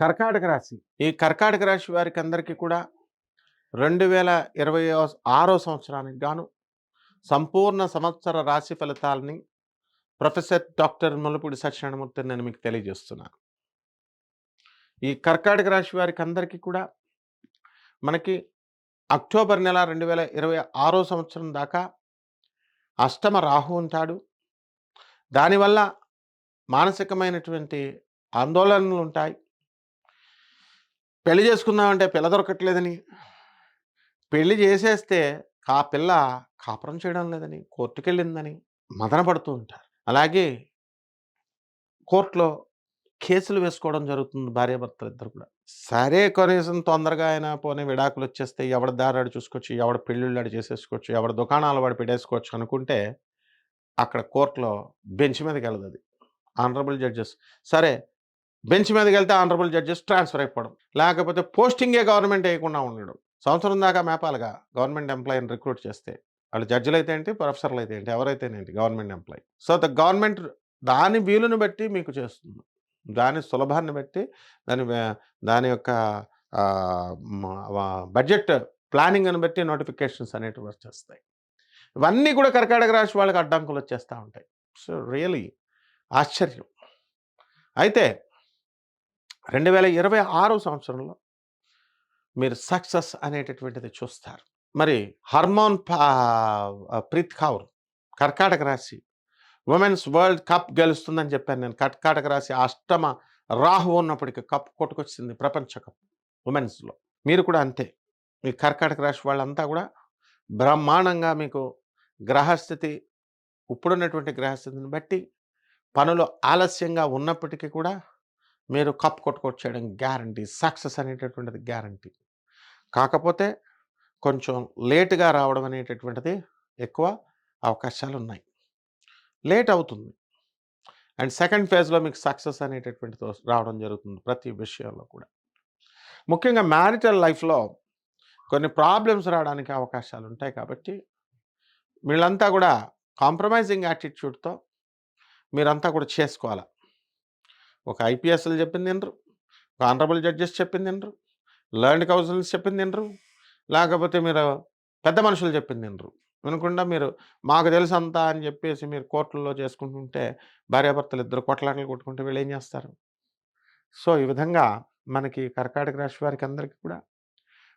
కర్కాటక రాశి. ఈ కర్కాటక రాశి వారికి అందరికీ కూడా రెండు వేల ఇరవై ఆరో సంవత్సరానికి గాను సంపూర్ణ సంవత్సర రాశి ఫలితాలని ప్రొఫెసర్ డాక్టర్ ముల్లపూడి సత్యనారాయణమూర్తి నేను మీకు తెలియజేస్తున్నాను. ఈ కర్కాటక రాశి వారికి అందరికీ కూడా మనకి అక్టోబర్ నెల రెండు వేల ఇరవై ఆరో సంవత్సరం దాకా అష్టమ రాహు ఉంటాడు. దానివల్ల మానసికమైనటువంటి ఆందోళనలు ఉంటాయి. పెళ్ళి చేసుకుందామంటే పిల్ల దొరకట్లేదని. పెళ్ళి చేసేస్తే ఆ పిల్ల కాపురం చేయడం లేదని కోర్టుకెళ్ళిందని మదన పడుతూ ఉంటారు. అలాగే కోర్టులో కేసులు వేసుకోవడం జరుగుతుంది భార్యాభర్తలు ఇద్దరు కూడా. సరే కనీసం తొందరగా అయినా పోనీ విడాకులు వచ్చేస్తే ఎవడ దారాడు చూసుకోవచ్చు ఎవడ పెళ్ళిళ్ళాడు చేసేసుకోవచ్చు ఎవడ దుకాణాలు వాడు పెట్టేసుకోవచ్చు అనుకుంటే అక్కడ కోర్టులో బెంచ్ మీదకి వెళ్ళదు అది. Honourable judges. సరే బెంచ్ మీదకి వెళ్తే ఆనరబుల్ జడ్జెస్ ట్రాన్స్ఫర్ అయిపోవడం. లేకపోతే పోస్టింగే గవర్నమెంట్ వేయకుండా ఉండడం. సంవత్సరం దాకా మేపాలుగా గవర్నమెంట్ ఎంప్లాయీని రిక్రూట్ చేస్తే వాళ్ళు జడ్జిలు అయితే ఏంటి ప్రొఫెసర్లు అయితే ఏంటి ఎవరైతేనేంటి government employee. So the government దాని వీలుని బట్టి మీకు చేస్తుంది. దాని సులభాన్ని బట్టి దాని దాని యొక్క బడ్జెట్ ప్లానింగ్ అని బట్టి నోటిఫికేషన్స్ అనేటివి వచ్చేస్తాయి. ఇవన్నీ కూడా కర్కాటక రాశి వాళ్ళకి అడ్డంకులు వచ్చేస్తూ ఉంటాయి. సో రియలీ ఆశ్చర్యం. అయితే రెండు వేల ఇరవై ఆరో సంవత్సరంలో మీరు సక్సెస్ అనేటటువంటిది చూస్తారు. మరి హర్మోన్ పా- ప్రీత్ కౌర్ కర్కాటక రాశి ఉమెన్స్ వరల్డ్ కప్ గెలుస్తుందని చెప్పాను నేను. కర్కాటక రాశి అష్టమ రాహు ఉన్నప్పటికీ కప్ కొట్టుకొచ్చింది ప్రపంచ కప్ ఉమెన్స్లో. మీరు కూడా అంతే. మీ కర్కాటక రాశి వాళ్ళంతా కూడా బ్రహ్మాండంగా మీకు గ్రహస్థితి ఇప్పుడున్నటువంటి గ్రహస్థితిని బట్టి పనులు ఆలస్యంగా ఉన్నప్పటికీ కూడా మీరు కప్ కొట్టుకొచ్చేయడం గ్యారంటీ సక్సెస్ అనేటటువంటిది గ్యారంటీ. కాకపోతే కొంచెం లేటుగా రావడం అనేటటువంటిది ఎక్కువ అవకాశాలు ఉన్నాయి లేట్ అవుతుంది. అండ్ సెకండ్ ఫేజ్లో మీకు సక్సెస్ అనేటటువంటిది రావడం జరుగుతుంది ప్రతి విషయంలో కూడా. ముఖ్యంగా మ్యారిటల్ లైఫ్లో కొన్ని ప్రాబ్లమ్స్ రావడానికి అవకాశాలు ఉంటాయి కాబట్టి వీళ్ళంతా కూడా కాంప్రమైజింగ్ యాటిట్యూడ్తో మీరంతా కూడా చేసుకోవాలి? ఒక ఐపీఎస్లు చెప్పింది వినరు. ఒక ఆనరబుల్ జడ్జెస్ చెప్పింది వినరు. లర్న్డ్ కౌన్సిల్స్ చెప్పింది వినరు. లేకపోతే మీరు పెద్ద మనుషులు చెప్పింది వినరు. వినకుండా మీరు మాకు తెలుసు అంతా అని చెప్పేసి మీరు కోర్టుల్లో చేసుకుంటుంటే భార్యాభర్తలు ఇద్దరు కొట్లాటలు కొట్టుకుంటే వీళ్ళు ఏం చేస్తారు? సో ఈ విధంగా మనకి కర్కాటక రాశి వారికి అందరికీ కూడా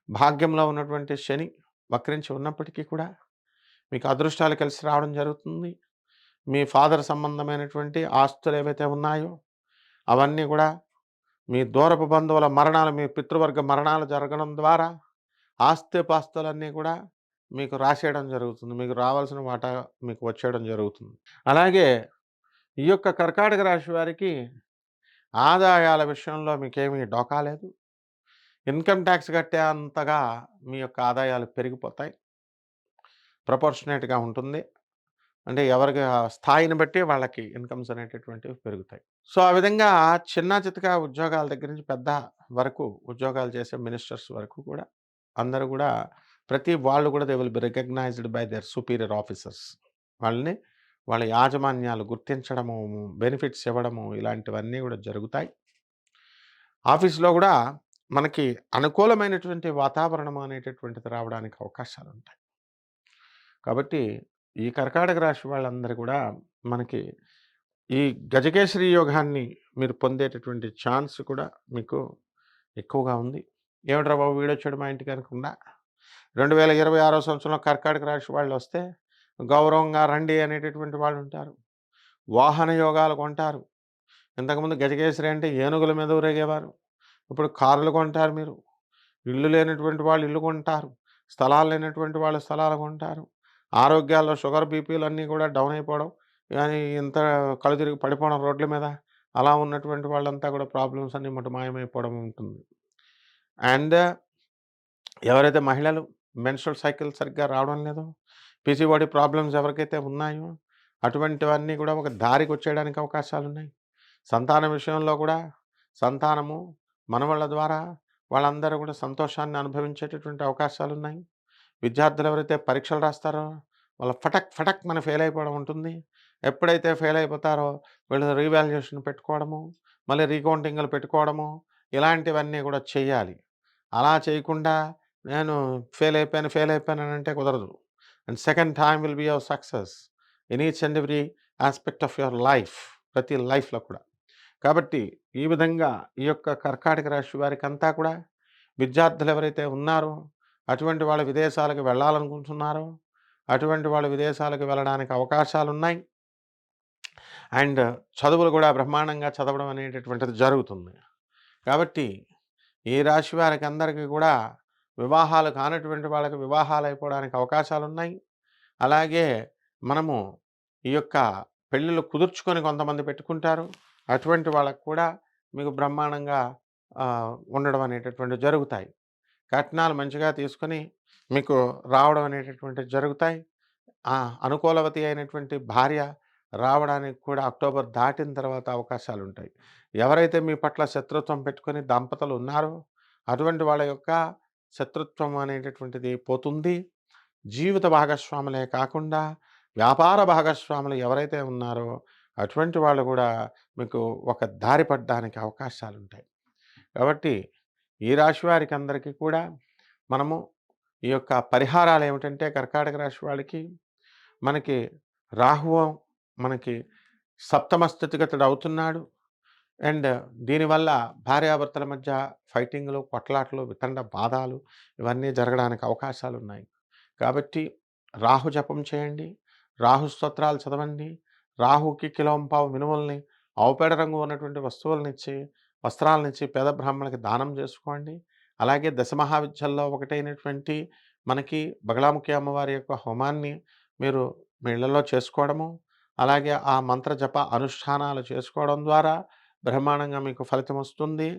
భాగ్యంలో ఉన్నటువంటి శని వక్రించి ఉన్నప్పటికీ కూడా మీకు అదృష్టాలు కలిసి రావడం జరుగుతుంది. మీ ఫాదర్ సంబంధమైనటువంటి ఆస్తులు ఏవైతే ఉన్నాయో అవన్నీ కూడా మీ దూరపు బంధువుల మరణాలు మీ పితృవర్గ మరణాలు జరగడం ద్వారా ఆస్తిపాస్తులన్నీ కూడా మీకు రాసేయడం జరుగుతుంది. మీకు రావాల్సిన వాటా మీకు వచ్చేయడం జరుగుతుంది. అలాగే ఈ యొక్క కర్కాటక రాశి వారికి ఆదాయాల విషయంలో మీకేమీ డోకా లేదు. ఇన్కమ్ ట్యాక్స్ కట్టే అంతగా మీ యొక్క ఆదాయాలు పెరిగిపోతాయి. ప్రపోర్షనేట్గా ఉంటుంది. అంటే ఎవరికి స్థాయిని బట్టి వాళ్ళకి ఇన్కమ్స్ అనేటటువంటివి పెరుగుతాయి. సో ఆ విధంగా చిన్న చితక ఉద్యోగాల దగ్గర నుంచి పెద్ద వరకు ఉద్యోగాలు చేసే మినిస్టర్స్ వరకు కూడా అందరూ కూడా ప్రతి వాళ్ళు కూడా they will be recognized by their superior officers. వాళ్ళని వాళ్ళ యాజమాన్యాలు గుర్తించడము బెనిఫిట్స్ ఇవ్వడము ఇలాంటివన్నీ కూడా జరుగుతాయి. ఆఫీస్లో కూడా మనకి అనుకూలమైనటువంటి వాతావరణం అనేటటువంటిది రావడానికి అవకాశాలు ఉంటాయి కాబట్టి ఈ కర్కాటక రాశి వాళ్ళందరూ కూడా మనకి ఈ గజకేశ్వరి యోగాన్ని మీరు పొందేటటువంటి ఛాన్స్ కూడా మీకు ఎక్కువగా ఉంది. ఏమిట్రా బాబు వీడొచ్చాడు మా ఇంటికి అనుకుండా రెండు వేల ఇరవై ఆరో సంవత్సరంలో కర్కాటక రాశి వాళ్ళు వస్తే గౌరవంగా రండి అనేటటువంటి వాళ్ళు ఉంటారు. వాహన యోగాలు కొంటారు. ఇంతకుముందు గజకేశ్వరి అంటే ఏనుగుల మీద ఊరేగేవారు. ఇప్పుడు కార్లు కొంటారు మీరు. ఇల్లు లేనటువంటి వాళ్ళు ఇల్లు కొంటారు. స్థలాలు లేనటువంటి వాళ్ళు స్థలాలు కొంటారు. ఆరోగ్యాల్లో షుగర్ బీపీలు అన్నీ కూడా డౌన్ అయిపోవడం కానీ ఇంత కళ్ళు తిరిగి పడిపోవడం రోడ్ల మీద అలా ఉన్నటువంటి వాళ్ళంతా కూడా ప్రాబ్లమ్స్ అన్నీ మటు మాయమైపోవడం ఉంటుంది. అండ్ ఎవరైతే మహిళలు మెన్స్ట్రల్ సైకిల్ సరిగ్గా రావడం లేదు పీసీఓడి ప్రాబ్లమ్స్ ఎవరికైతే ఉన్నాయో అటువంటివన్నీ కూడా ఒక దారికి వచ్చేయడానికి అవకాశాలు ఉన్నాయి సంతాన విషయంలో కూడా సంతానము మనవళ్ళ ద్వారా వాళ్ళందరూ కూడా సంతోషాన్ని అనుభవించేటటువంటి అవకాశాలు ఉన్నాయి విద్యార్థులు ఎవరైతే పరీక్షలు రాస్తారో వాళ్ళ ఫటక్ ఫటక్ మన ఫెయిల్ అయిపోవడం ఉంటుంది. ఎప్పుడైతే ఫెయిల్ అయిపోతారో వీళ్ళు రీవాల్యుయేషన్ పెట్టుకోవడము మళ్ళీ రీకౌంటింగ్లు పెట్టుకోవడము ఇలాంటివన్నీ కూడా చేయాలి అలా చేయకుండా నేను ఫెయిల్ అయిపోయాను ఫెయిల్ అయిపోయాను అని అంటే కుదరదు. And second time will be our success in each and every aspect of your life ప్రతి లైఫ్లో కూడా. కాబట్టి ఈ విధంగా ఈ యొక్క కర్కాటక రాశి వారికి అంతా కూడా విద్యార్థులు ఎవరైతే ఉన్నారో అటువంటి వాళ్ళు విదేశాలకు వెళ్ళాలనుకుంటున్నారు. అటువంటి వాళ్ళు విదేశాలకు వెళ్ళడానికి అవకాశాలు ఉన్నాయి అండ్ చదువులు కూడా బ్రహ్మాండంగా చదవడం అనేటటువంటిది జరుగుతుంది. కాబట్టి ఈ రాశి వారికి అందరికీ కూడా వివాహాలు కానటువంటి వాళ్ళకి వివాహాలు అయిపోవడానికి అవకాశాలు ఉన్నాయి అలాగే మనము ఈ యొక్క పెళ్ళిళ్ళు కుదుర్చుకొని కొంతమంది పెట్టుకుంటారు. అటువంటి వాళ్ళకు కూడా మీకు బ్రహ్మాండంగా ఉండడం అనేటటువంటి జరుగుతాయి. కట్నాలు మంచిగా తీసుకొని మీకు రావడం అనేటటువంటివి జరుగుతాయి. అనుకూలవతి అయినటువంటి భార్య రావడానికి కూడా అక్టోబర్ దాటిన తర్వాత అవకాశాలు ఉంటాయి ఎవరైతే మీ పట్ల శత్రుత్వం పెట్టుకొని దంపతులు ఉన్నారో అటువంటి వాళ్ళ యొక్క శత్రుత్వం అనేటటువంటిది పోతుంది. జీవిత భాగస్వాములే కాకుండా వ్యాపార భాగస్వాములు ఎవరైతే ఉన్నారో అటువంటి వాళ్ళు కూడా మీకు ఒక దారి పడ్డానికి అవకాశాలు ఉంటాయి కాబట్టి ఈ రాశి వారికి అందరికీ కూడా మనము ఈ యొక్క పరిహారాలు ఏమిటంటే కర్కాటక రాశి వాళ్ళకి మనకి రాహువు మనకి సప్తమ స్థితిగతుడు అవుతున్నాడు. అండ్ దీనివల్ల భార్యాభర్తల మధ్య ఫైటింగ్లు కొట్లాటలు వితండ బాధాలు ఇవన్నీ జరగడానికి అవకాశాలు ఉన్నాయి. కాబట్టి రాహు జపం చేయండి రాహు స్తోత్రాలు చదవండి రాహుకి కిలోంపావు మినుముల్ని ఆవుపేడ రంగు ఉన్నటువంటి వస్తువులనిచ్చి వస్త్రాలనిచ్చి పేద బ్రాహ్మణులకి దానం చేసుకోండి. అలాగే దశమహావిద్యల్లో ఒకటైనటువంటి మనకి బగలాముఖి అమ్మవారి యొక్క హోమాన్ని మీరు మీ ఇళ్ళలో చేసుకోవడము అలాగే ఆ మంత్ర జప అనుష్ఠానాలు చేసుకోవడం ద్వారా బ్రహ్మాండంగా మీకు ఫలితం వస్తుంది.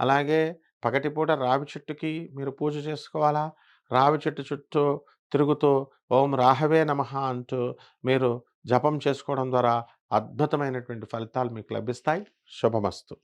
అలాగే పగటిపూట రావి చెట్టుకి మీరు పూజ చేసుకోవాలా? రావి చెట్టు చుట్టూ తిరుగుతూ ఓం రాహవే నమ అంటూ మీరు జపం చేసుకోవడం ద్వారా అద్భుతమైనటువంటి ఫలితాలు మీకు లభిస్తాయి. శుభమస్తు.